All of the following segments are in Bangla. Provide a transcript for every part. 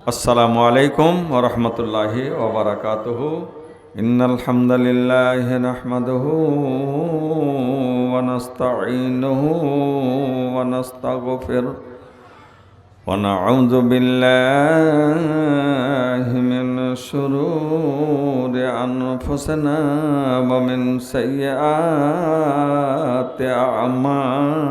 আসসালামু আলাইকুম ওরহমতুল্লাহি ওবরাকাতুহু ইন্নাল হামদুলিল্লাহি নাহমাদুহু ওয়া নাস্তাঈনুহু ওয়া নাস্তাগফিরুহ ونعوذ بالله من شرور أنفسنا ومن سيئات أعمالنا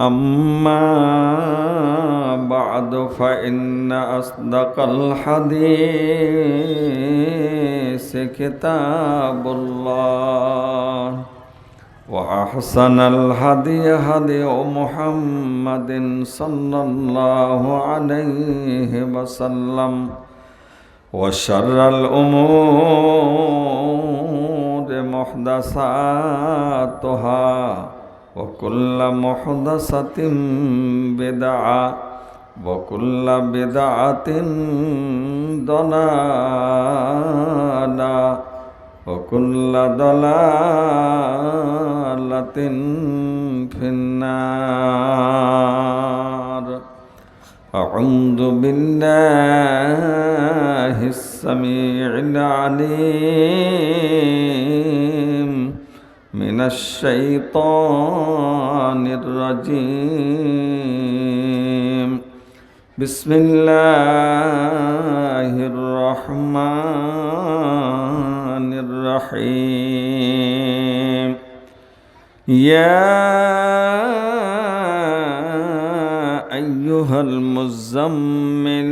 اما بعد فان اصدق الحديث كتاب الله وأحسن الهدي هدي محمد صلى الله عليه وسلم وشر الأمور محدثاتها وكل محدثة بدعة وكل بدعة ضلالة وكل ضلالة في النار أعوذ بالله السميع العليم الشيطان الرجيم. بسم الله الرحمن الرحيم. يا أيها المزمل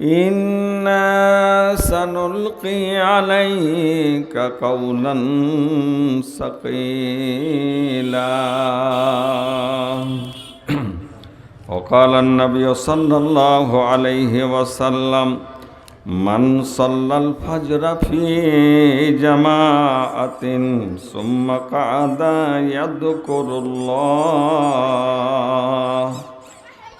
إنا سنلقي عليك قولا ثقيلا وقال النبي صلى الله عليه وسلم من صلى الفجر في جماعة ثم قعد يذكر الله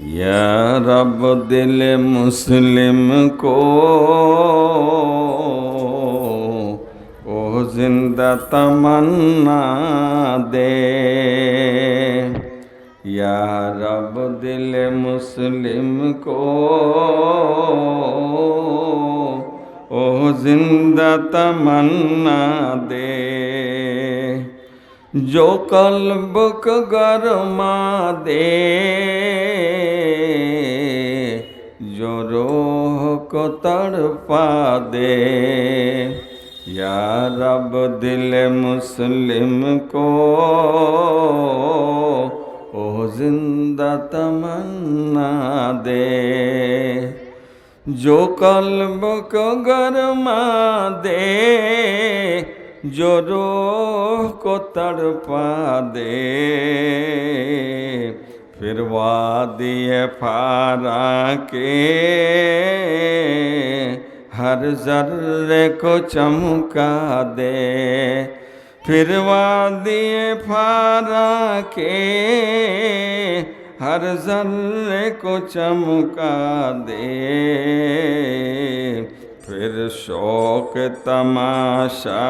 या रब दिल मुस्लिम को ओ जिंदा तमन्ना दे या रब दिल मुस्लिम को ओ जिंदा तमन्ना दे जो कल्ब गरमा दे, जो रोह को तड़पा दे। या रब दिल मुस्लिम को, ओ ज़िंदा तमन्ना दे। जो कल्ब को गरमा दे जो रूह को तड़पा दे, फिर वादी फारा के। हर जर्रे को चमका दे, फिर वादी फारा के। हर जर्रे को चमका दे फिर शौक तमाशा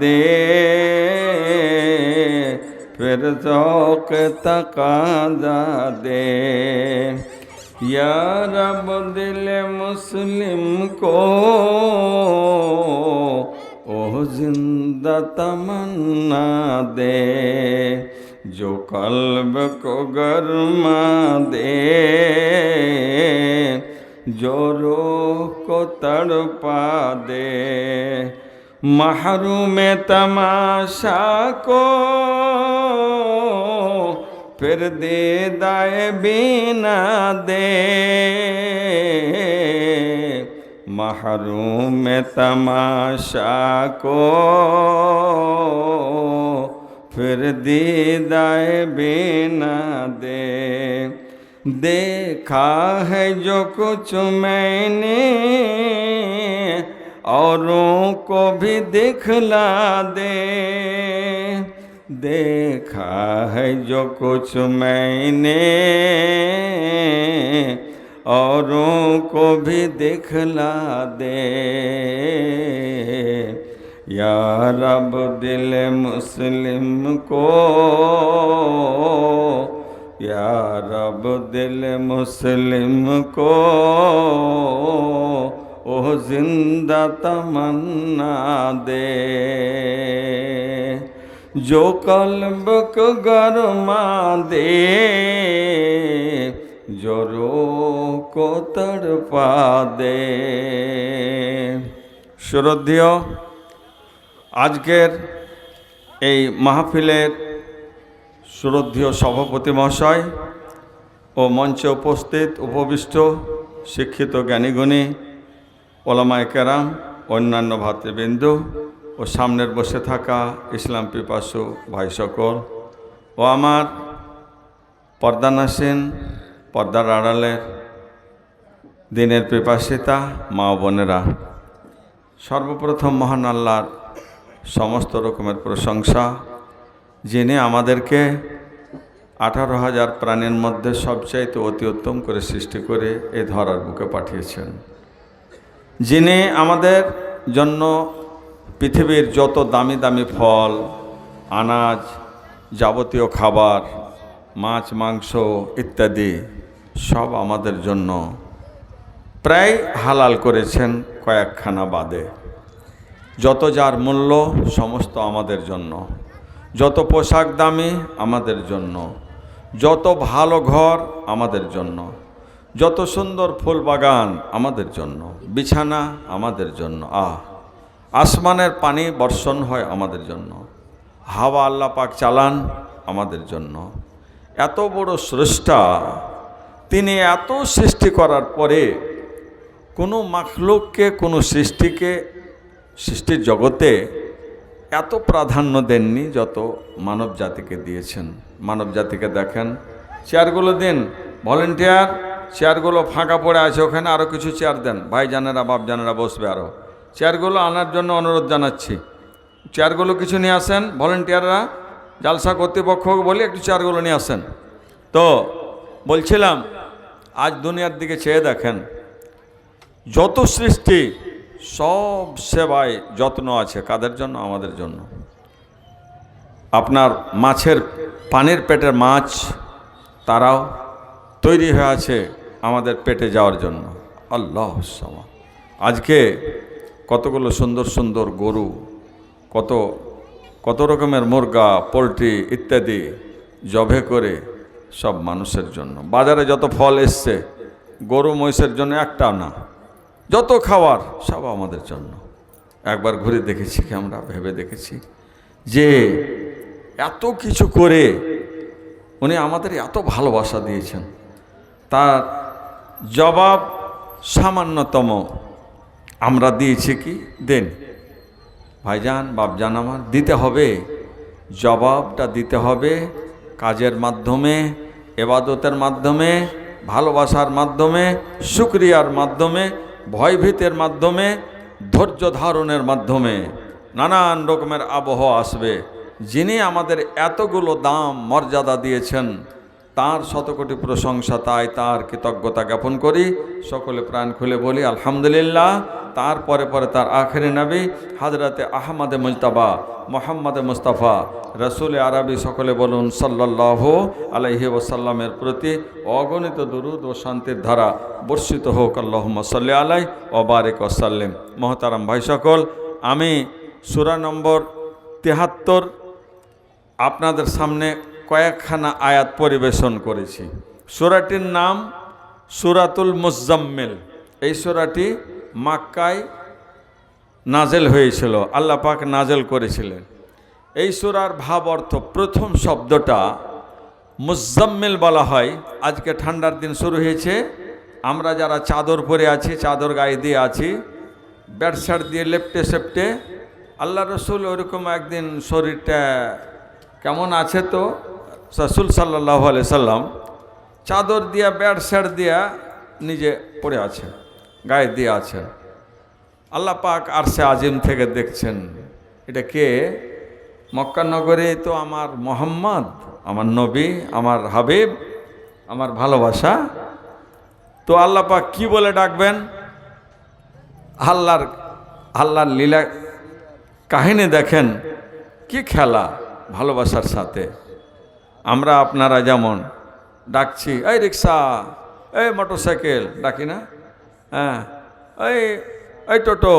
दे फिर शौक तकादा दे या रब दिल मुस्लिम को ओ जिंदा तमन्ना दे जो कल्ब को गरमा दे जो रूह को तड़पा दे, महरूम तमाशा को फिर दे दाए बिना दे। महरूम तमाशा को फिर दीदाए बिना दे। देखा है जो कुछ मैंने, औरों को भी दिखला दे। देखा है जो कुछ मैंने, औरों को भी दिखला दे। या रब दिल मुस्लिम को रब दिल मुस्लिम को ओ जिंदा तमन्ना दे जो कल्ब को गरमा दे जो रूह को तड़पा दे শ্রদ্ধেয় আজকের এই মাহফিলের শ্রদ্ধেয় সভাপতি মহাশয় ও মঞ্চে উপস্থিত উপবিষ্ট, শিক্ষিত জ্ঞানীগুণী, ওলামায় কেরাম, অন্যান্য ভাতৃবৃন্দ ও সামনের বসে থাকা ইসলাম পিপাসু ভাই সকল ও আমার পর্দানাসীন, পর্দার আড়ালের দিনের পিপাসিতা মা বোনেরা। সর্বপ্রথম মহান আল্লাহর সমস্ত রকমের প্রশংসা, যিনি আমাদেরকে আঠারো হাজার প্রাণীর মধ্যে সবচাইতে অতি উত্তম করে সৃষ্টি করে এ ধরার বুকে পাঠিয়েছেন। যিনি আমাদের জন্য পৃথিবীর যত দামি দামি ফল, আনাজ, যাবতীয় খাবার, মাছ, মাংস ইত্যাদি সব আমাদের জন্য প্রায় হালাল করেছেন কয়েকখানা বাদে। যত যার মূল্য সমস্ত আমাদের জন্য, যত পোশাক দামি আমাদের জন্য যত ভালো ঘর আমাদের জন্য, যত সুন্দর ফুল বাগান আমাদের জন্য, বিছানা আমাদের জন্য, আহ, আসমানের পানি বর্ষণ হয় আমাদের জন্য, হাওয়া আল্লাহ পাক চালান আমাদের জন্য। এত বড় স্রষ্টা তিনি এত সৃষ্টি করার পরে কোনো মাখলুককে, কোনো সৃষ্টিকে, সৃষ্টির জগতে এত প্রাধান্য দেননি যত মানব জাতিকে দিয়েছেন। মানব জাতিকে দেখেন। চেয়ারগুলো দিন। ভলেন্টিয়ার, চেয়ারগুলো ফাঁকা পড়ে আছে, ওখানে আরও কিছু চেয়ার দেন। ভাই জানেরা বাপ জানেরা বসবে আরও চেয়ারগুলো আনার জন্য অনুরোধ জানাচ্ছি। চেয়ারগুলো কিছু নিয়ে আসেন, ভলেন্টিয়াররা। জালসা কর্তৃপক্ষ বলি একটু চেয়ারগুলো নিয়ে আসেন। তো বলছিলাম, আজ দুনিয়ার দিকে চেয়ে দেখেন, যত সৃষ্টি সব সেবায় যত্ন আছে। কাদের জন্য? আমাদের জন্য। আপনার মাছের, পানের পেটের মাছ তারাও তৈরি হয়ে আছে আমাদের পেটে যাওয়ার জন্য। আল্লাহ আজকে কতগুলো সুন্দর সুন্দর গরু, কত কত রকমের মুরগা, পোলট্রি ইত্যাদি জবে করে সব মানুষের জন্য। বাজারে যত ফল এসছে, গরু, মহিষের জন্য একটাও না। যত খাওয়ার, সব আমাদের জন্য। একবার ঘুরে দেখেছি, আমরা ভেবে দেখেছি যে এত কিছু করে উনি আমাদের এত ভালোবাসা দিয়েছেন। তার জবাব সামান্যতম, আমরা দিয়েছি কি? দেন। ভাইজান, বাপজান আমার, দিতে হবে। জবাবটা দিতে হবে কাজের মাধ্যমে, এবাদতের মাধ্যমে, ভালোবাসার মাধ্যমে সুক্রিয়ার মাধ্যমে ভয়ভীতের মাধ্যমে, ধৈর্য ধারণের মাধ্যমে নানান রকমের আবহাওয়া আসবে। যিনি আমাদের এতগুলো দাম, মর্যাদা দিয়েছেন তার শতকোটি প্রশংসা, তাই তার কৃতজ্ঞতা জ্ঞাপন করি। সকলে প্রাণ খুলে বলি, আলহামদুলিল্লাহ। তারপরে পরে পরে তার আখেরি নবী হাজরাতে আহমদে মুজতাবা, মোহাম্মদে মুস্তাফা, রসুল আরবি সকলে বলুন সাল্লাহ আলহি ওসাল্লামের প্রতি অগণিত দুরুদ ও শান্তির ধারা বর্ষিত হোক। আল্লাহ আলাই ও বারেক ওসাল্লিম মহতারাম ভাই সকল, আমি সুরা নম্বর তেহাত্তর আপনাদের সামনে কয়েকখানা আয়াত পরিবেশন করেছি। সুরাটির নাম সুরাতুল মুজাম্মেল। এই সুরাটি মাক্কায় নাজেল হয়েছিল, আল্লাহ পাক নাজেল করেছিলেন। এই সুরার ভাব অর্থ প্রথম শব্দটা মুজাম্মেল বলা হয়। আজকে ঠান্ডার দিন শুরু হয়েছে। আমরা যারা চাদর পরে আছি, চাদর গায়ে দিয়ে আছি ব্যাটশাট দিয়ে লেপটে সেপটে, আল্লাহ রসুল ওরকম একদিন শরীরটা কেমন আছে তো? রসুল সাল্লাহ আলি সাল্লাম চাদর দিয়া ব্যাট শ্যাট দিয়া নিজে পড়ে আছে, গায়ে দিয়ে আছে। আল্লাহ পাক আর সে আজিম থেকে দেখছেন, এটা কে? মক্কানগরে তো আমার মোহাম্মদ, আমার নবী, আমার হাবিব, আমার ভালোবাসা। তো আল্লাহ পাক কি বলে ডাকবেন? আল্লাহর আল্লাহর লীলা কাহিনী দেখেন, কি খেলা ভালোবাসার সাথে। আমরা আপনারা যেমন, ডাকছি, এই রিক্সা, এই মোটরসাইকেল ডাকি না? হ্যাঁ এই এই টোটো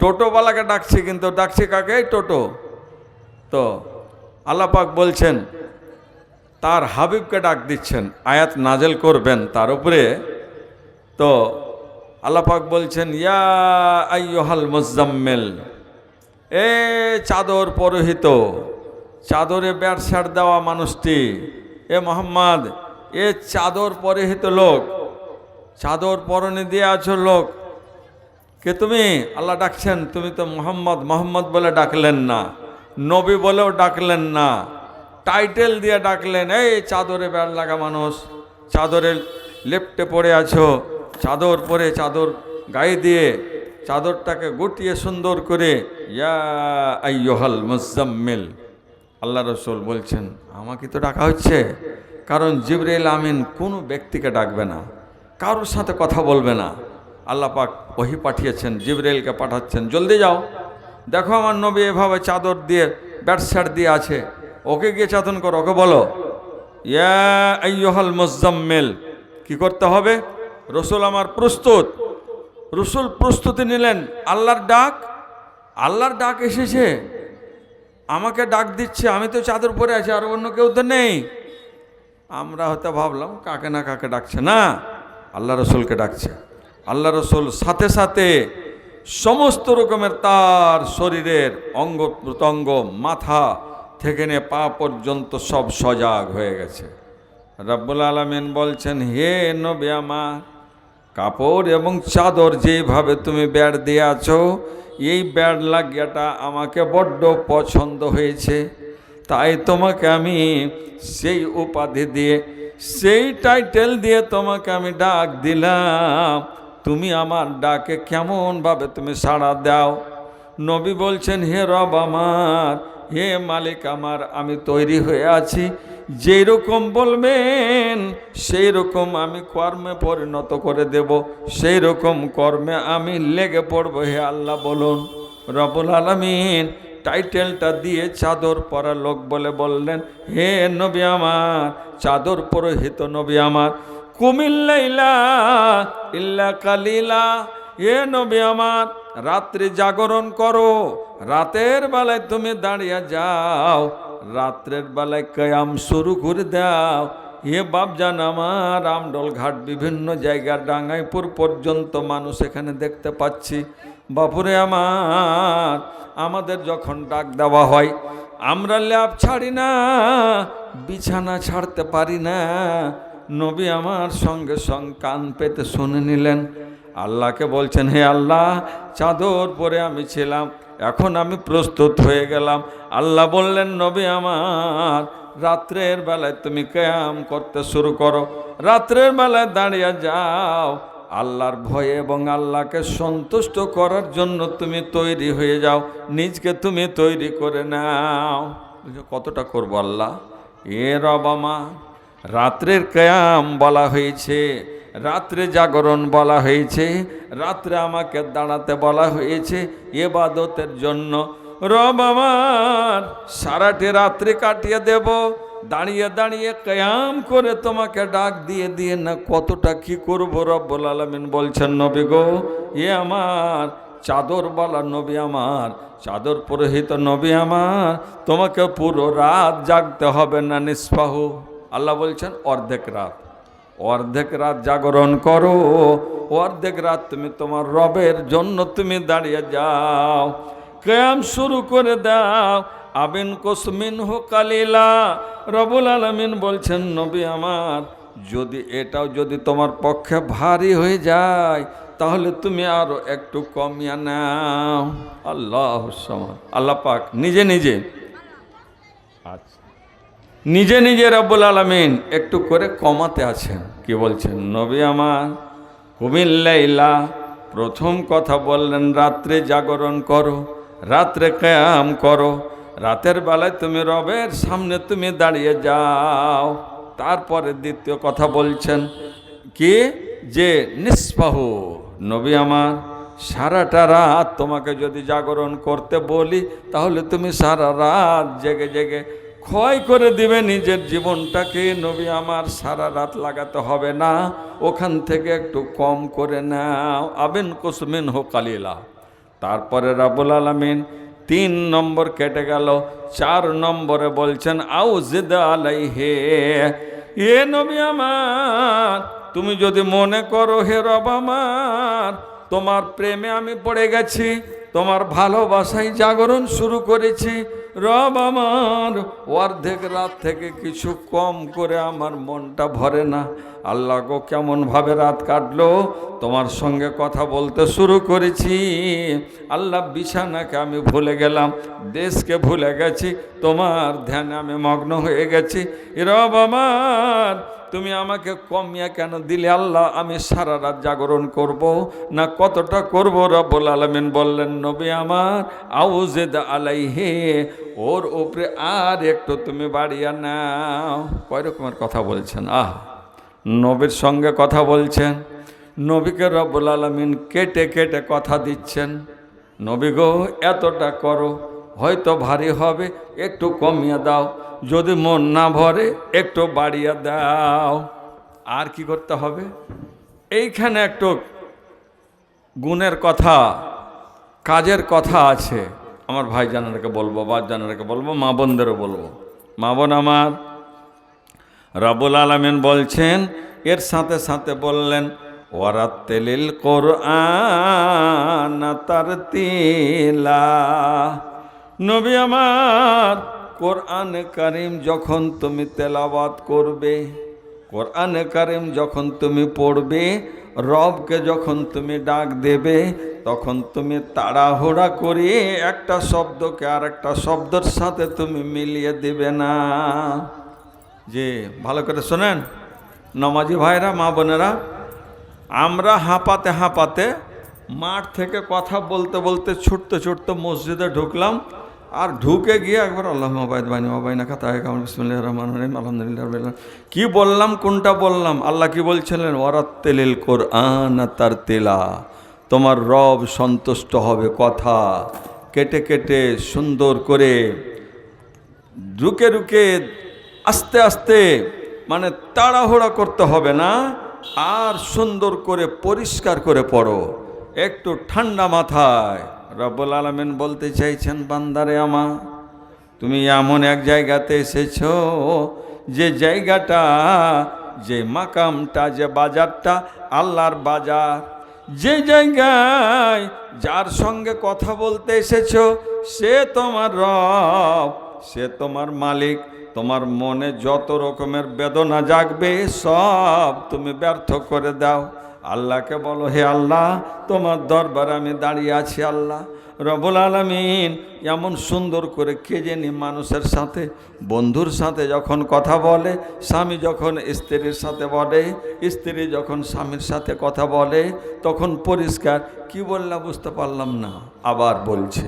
টোটোওয়ালাকে ডাকছি কিন্তু, ডাকছি কাকে? এই টোটো তো আল্লাপাক বলছেন, তার হাবিবকে ডাক দিচ্ছেন, আয়াত নাজেল করবেন তার উপরে তো আল্লাপাক বলছেন, ইয়া আইয়হাল মোজাম্মেল, এ চাদর পরহিত চাদরে ব্যাটসার দেওয়া মানুষটি। এ মোহাম্মদ, এ চাদর পরিহিত লোক। চাদর পরনে দিয়ে আছো লোক। কে তুমি? আল্লাহ ডাকছেন, তুমি তো মোহাম্মদ মোহাম্মদ বলে ডাকলেন না। নবী বলেও ডাকলেন না। টাইটেল দিয়ে ডাকলেন, এই চাদরে ব্যাট লাগা মানুষ, চাদরে লেপটে পড়ে আছো। চাদর পরে চাদর গায়ে দিয়ে চাদরটাকে গুটিয়ে সুন্দর করে, ইয়া আইয়হাল মুজাম্মিল। আল্লাহ রসুল বলছেন, আমাকে তো ডাকা হচ্ছে। কারণ জিবরাইল আমিন কোনো ব্যক্তিকে ডাকবে না, কারোর সাথে কথা বলবে না। আল্লাহ পাক ওহি পাঠিয়েছেন, জিবরাইলকে পাঠাচ্ছেন, জলদি যাও। দেখো আমার নবী এভাবে চাদর দিয়ে ব্যাটস্যাট দিয়ে আছে। ওকে গিয়ে চাদন করো, ওকে বলো, ইয়া আইয়হাল মুজাম্মিল কি করতে হবে? রসুল আমার প্রস্তুত। রসুল প্রস্তুতি নিলেন, আল্লাহর ডাক আল্লাহর ডাক এসেছে। আমাকে ডাক দিচ্ছে, আমি তো চাদর পরে আছি, আর অন্য কেউ তো নেই। আমরা হয়তো ভাবলাম, কাকে না কাকে ডাকছে? না, আল্লাহ রসুলকে ডাকছে। আল্লাহ রসুল সাথে সাথে সমস্ত রকমের তার শরীরের অঙ্গ, প্রত্যঙ্গ, মাথা থেকে নিয়ে পা পর্যন্ত সব সজাগ হয়ে গেছে। রব্বুল আলমিন বলছেন, হে নবী আমার কাপড় এবং চাদর যেভাবে তুমি ব্যাট দিয়ে আছো এই ব্যাড লাগিয়াটা আমাকে বড্ড পছন্দ হয়েছে। তাই তোমাকে আমি সেই উপাধি দিয়ে, সেই টাইটেল দিয়ে তোমাকে আমি ডাক দিলাম। তুমি আমার ডাকে কেমনভাবে তুমি সাড়া দাও। নবী বলছেন, হে রব আমার, হে মালিক আমার, আমি তৈরি হয়ে আছি। যেই রকম বলবেন সেই রকম আমি কর্মে পরিণত করে দেব। সেই রকম কর্মে আমি লেগে পড়ব হে আল্লাহ, বলুন। রবুল আলমিন টাইটেলটা দিয়ে চাদর পরা লোক বলে বললেন, হে নবী আমার, চাদর পরহিত নবী আমার, কুমিল্লাইলা ইল্লা কালিলা এ নবী আমার, রাত্রি জাগরণ করো, রাতের বেলায় তুমি দাঁড়িয়ে যাও রাত্রের বেলায় কয়াম শুরু করে দাও। এ বাপজান আমার, আমডল ঘাট বিভিন্ন জায়গার ডাঙ্গাইপুর পর্যন্ত মানুষ এখানে দেখতে পাচ্ছি। বাপুরে আমার, আমাদের যখন ডাক দেওয়া হয়, আমরা ল্যাব ছাড়ি না, বিছানা ছাড়তে পারি না। নবী আমার সঙ্গে সঙ্গে কান পেতে শুনে নিলেন। আল্লাহকে বলছেন, হে আল্লাহ, চাদর পরে আমি ছিলাম। এখন আমি প্রস্তুত হয়ে গেলাম। আল্লাহ বললেন, নবী আমার, রাত্রের বেলায় তুমি ক্যাম করতে শুরু করো। রাত্রের বেলায় দাঁড়িয়ে যাও। আল্লাহর ভয়ে এবং আল্লাহকে সন্তুষ্ট করার জন্য তুমি তৈরি হয়ে যাও। নিজকে তুমি তৈরি করে নাও। কতটা করব আল্লাহ? এ রবামা রাত্রের ক্যাম বলা হয়েছে। রাত্রে জাগরণ বলা হয়েছে, রাত্রে আমাকে দাঁড়াতে বলা হয়েছে এবাদতের জন্য। রব আমার, সারাটি রাত্রি কাটিয়ে দেব, দাঁড়িয়ে দাঁড়িয়ে ক্যাম করে তোমাকে ডাক দিয়ে দিয়ে না কতটা কি করব রব্বুল আলমিন বলছেন নবী গো। এ আমার চাদর বলা নবী আমার, চাদর পুরোহিত নবী আমার, তোমাকে পুরো রাত জাগতে হবে না নিষ্পাহু। আল্লাহ বলছেন, অর্ধেক রাত। অর্ধেক রাত জাগরণ করো, অর্ধেক রাত তুমি তোমার রবের জন্য তুমি দাঁড়িয়ে যাও। কেয়াম শুরু করে দাও। আবিন কুসমিন হো কালিলা। রবুল আলমিন বলছেন, নবী আমার, যদি এটাও যদি তোমার পক্ষে ভারী হয়ে যায়, তাহলে তুমি আরও একটু কমিয়ে নাও। আল্লাহ আল্লাহ পাক নিজে নিজে। আচ্ছা। নিজে নিজে রব্বুল আলমিন একটু করে কমাতে আছেন। কি বলছেন? নবী আমার কুমিল্লাইলা প্রথম কথা বললেন, রাত্রে জাগরণ করো, রাত্রে ক্যাম করো, রাতের বেলায় তুমি রবের সামনে তুমি দাঁড়িয়ে যাও। তারপরে দ্বিতীয় কথা বলছেন, কি? যে নিষ্পাহ নবী আমার, সারাটা রাত তোমাকে যদি জাগরণ করতে বলি, তাহলে তুমি সারা রাত জেগে জেগে ক্ষয় করে দিবে নিজের জীবনটাকে। নবী, আমার সারা রাত লাগাতে হবে না। ওখান থেকে একটু কম করে নাও। আবেন কুসমিন হো কালিলা। তারপরে রাবুল আলমিন তিন নম্বর কেটে গেল। চার নম্বরে বলছেন আউ জিদ আলাই হে এ নবী আমার, তুমি যদি মনে করো, হে রব আমার, তোমার প্রেমে আমি পড়ে গেছি। তোমার ভালোবাসায় জাগরণ শুরু করেছি। রব আমার, অর্ধেক রাত থেকে কিছু কম করে আমার মনটা ভরে না। আল্লাহ গো কেমনভাবে রাত কাটলো? তোমার সঙ্গে কথা বলতে শুরু করেছি। আল্লাহ বিছানাকে আমি ভুলে গেলাম, দেশকে ভুলে গেছি, তোমার ধ্যানে আমি মগ্ন হয়ে গেছি। রব আমার তুমি আমাকে কমিয়া কেন দিলে আল্লাহ? আমি সারা রাত জাগরণ করব, না কতটা করব? রব্বুল আলমিন বললেন, নবী আমার আউজেদ আলাই হে ওর উপরে আর একটু তুমি বাড়িয়া নাও। কয় রকমের কথা বলছেন? আহ, নবীর সঙ্গে কথা বলছেন। নবীকে রব্বুল আলমিন কেটে কেটে কথা দিচ্ছেন। নবী গো, এতটা করো হয়তো ভারী হবে, একটু কমিয়ে দাও। যদি মন না ভরে, একটু বাড়িয়ে দাও। আর কি করতে হবে? এইখানে একটু গুণের কথা, কাজের কথা আছে। আমার ভাই জানারকে বলব বা জানারকে বলব, মা বোনদেরও বলব। মা বোন আমার রাবুল আলমেন বলছেন, এর সাথে সাথে বললেন ওয়ারাত্তেলিল কোরআন তার তিলা। নবী আমার, কোরআন কারিম যখন তুমি তেলাওয়াত করবে, কোরআন কারিম যখন তুমি পড়বে, রবকে যখন তুমি ডাক দেবে, তখন তুমি তাড়াহুড়া করে একটা শব্দকে আর একটা শব্দের সাথে তুমি মিলিয়ে দেবে না। যে ভালো করে শোনেন, নমাজি ভাইরা, মা বোনেরা, আমরা হাঁপাতে হাঁপাতে মাঠ থেকে কথা বলতে বলতে ছুটতে ছুটতে মসজিদে ঢুকলাম আর ঢুকে গিয়ে একবার আল্লাহ মাবায়দ বাইন মাবাইনা খাতা কামর বিসমুল্লাহ রহমান রহিম, আলহামদুলিল্লাহ। কি বললাম, কোনটা বললাম? আল্লাহ কি বলছিলেন? ওয়ারাত্তেলিল কোরআন তার তেলা তোমার রব সন্তুষ্ট হবে কথা। কেটে কেটে সুন্দর করে রুকে রুকে আস্তে আস্তে মানে তাড়াহুড়া করতে হবে না, আর সুন্দর করে পরিষ্কার করে পড়ো। একটু ঠান্ডা মাথায়। রব্বুল আলমিন বলতে চাইছেন, বান্দারে আমা তুমি এমন এক জায়গাতে এসেছ যে জায়গাটা, যে মাকামটা, যে বাজারটা আল্লাহর বাজার। যে জায়গায় যার সঙ্গে কথা বলতে এসেছ, সে তোমার রব, সে তোমার মালিক, তোমার মনে যত রকমের বেদনা জাগবে, সব তুমি ব্যর্থ করে দাও। আল্লাহকে বলো, হে আল্লাহ, তোমার দরবারে আমি দাঁড়িয়ে আছি আল্লাহ। রবুল আলমিন এমন সুন্দর করে কে জানি মানুষের সাথে, বন্ধুর সাথে যখন কথা বলে, স্বামী যখন স্ত্রীর সাথে বলে, স্ত্রী যখন স্বামীর সাথে কথা বলে, তখন পরিষ্কার, কি বললাম বুঝতে পারলাম না, আবার বলছে।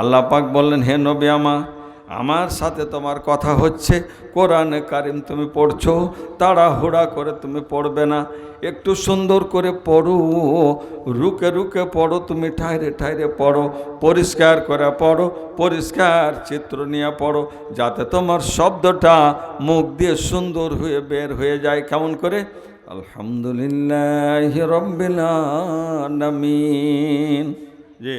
আল্লাহ পাক বললেন, হে নবী আমা আমার সাথে তোমার কথা হচ্ছে। কোরআনে কারিম তুমি পড়ছো, তাড়াহুড়া করে তুমি পড়বে না। একটু সুন্দর করে পড়ো, রুকে রুকে পড়ো, তুমি ঠাইরে ঠাইরে পড়ো, পরিষ্কার করে পড়ো, পরিষ্কার চিত্র নিয়ে পড়ো, যাতে তোমার শব্দটা মুখ দিয়ে সুন্দর হয়ে বের হয়ে যায়। কেমন করে? আলহামদুলিল্লাহ আলামিন। জি।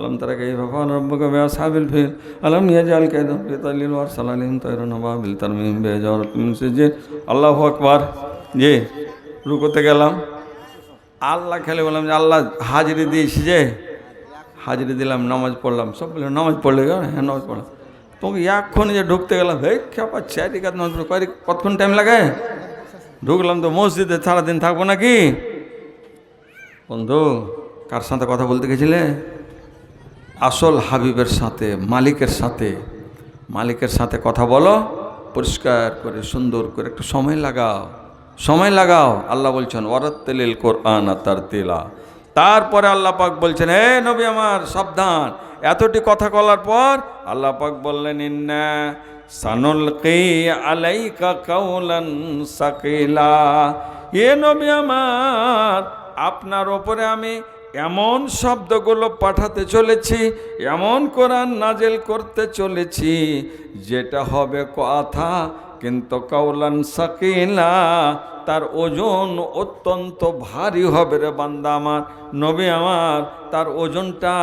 আলম কে ভগবান রব্বকে বেআসাবিল ফিল আলম ইয়াজাল কায়দা ফি তালিল ওয়ার সালালিম তাইরুন বাবিল তারমিম বেজারাত মিন সিজিল আল্লাহু আকবার জি রুকুতে গেলাম। আল্লাহ খেলে বললাম যে, আল্লাহ হাজিরি দিয়েছি যে। হাজিরি দিলাম, নামাজ পড়লাম। সব বললাম নামাজ পড়লে হ্যাঁ নামাজ পড়লাম। তোমাকে এক্ষণ যে ঢুকতে গেলাম হে খেপা চারি কাজ নামাজ পড়ে। কয় কতক্ষণ টাইম লাগে? ঢুকলাম তো মসজিদে, সারাদিন থাকব নাকি? বন্ধু, কার সাথে কথা বলতে গেছিলে? আসল হাবিবের সাথে, মালিকের সাথে মালিকের সাথে কথা বলো, পরিষ্কার করে, সুন্দর করে, একটু সময় লাগাও সময় লাগাও। আল্লাহ বলছেন, ওয়ারাত্তেলিল কোরআন তার তেলা তারপরে আল্লাহ পাক বলছেন হে নবী আমার, সাবধান। এতটি কথা বলার পর আল্লাহ পাক বললেন, ইন্না সানুল আলাইকা কাউলান সাকিলা। এ নবী আমার, আপনার ওপরে আমি এমন শব্দগুলো পাঠাতে চলেছি, এমন কোরআন নাজেল করতে চলেছি, যেটা হবে কথা, কিন্তু কাউলান সাকিলা, তার ওজন অত্যন্ত ভারী হবে রে বান্দা আমার, নবী আমার, তার ওজনটা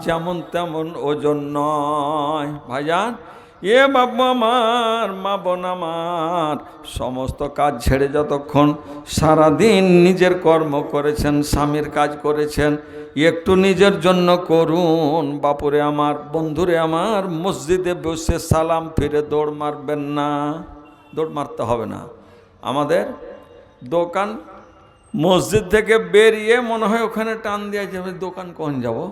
যেমন তেমন ওজন নয়। ভাইজান এ বাবু আমার মা বোন আমার, সমস্ত কাজ ছেড়ে যতক্ষণ সারাদিন নিজের কর্ম করেছেন, স্বামীর কাজ করেছেন, একটু নিজের জন্য করুন। বাপুরে আমার, বন্ধুরে আমার, মসজিদে বসে সালাম ফিরে দৌড় মারবেন না। দৌড় মারতে হবে না। আমাদের দোকান মসজিদ থেকে বেরিয়ে মনে হয় ওখানে টান দিয়ে যাবে দোকান কখন যাব?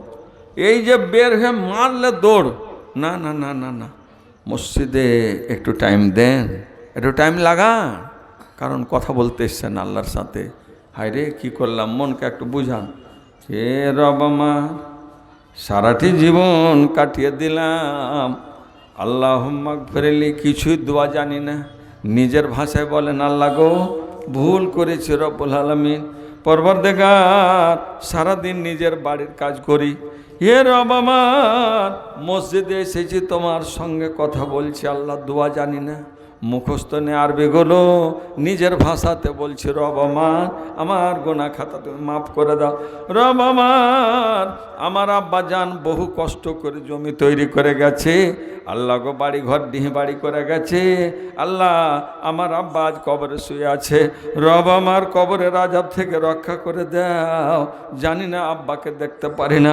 এই যে বের হয়ে মারলে দৌড়। না না না না না। মসজিদে একটু টাইম দেন, একটু টাইম লাগান। কারণ কথা বলতে এসছেন আল্লাহর সাথে। হায় রে কী করলাম? মনকে একটু বুঝান। হে রবামা সারাটি জীবন কাটিয়ে দিলাম। আল্লাহ ফেরেলি কিছুই দোয়া জানি না। নিজের ভাষায় বলেন, আল্লাহ গো, ভুল করেছি রব্বুল আলমিন। পরবর দেখার সারাদিন নিজের বাড়ির কাজ করি। হে রব আমার, মসজিদে এসেছি, তোমার সঙ্গে কথা বলছি। আল্লাহ দোয়া জানি না, মুখস্থ নিয়ে আরবিগুলো নিজের ভাষাতে বলছি, রব আমার আমার গোনা খাতা তুমি মাফ করে দাও। রব আমার আমার আব্বা যান বহু কষ্ট করে জমি তৈরি করে গেছে। আল্লাহ গো বাড়ি ঘর ডিহি বাড়ি করে গেছে। আল্লাহ, আমার আব্বা আজ কবরে শুয়ে আছে। রব আমার, কবরের আজাব থেকে রক্ষা করে দাও। জানি না আব্বাকে দেখতে পারি না।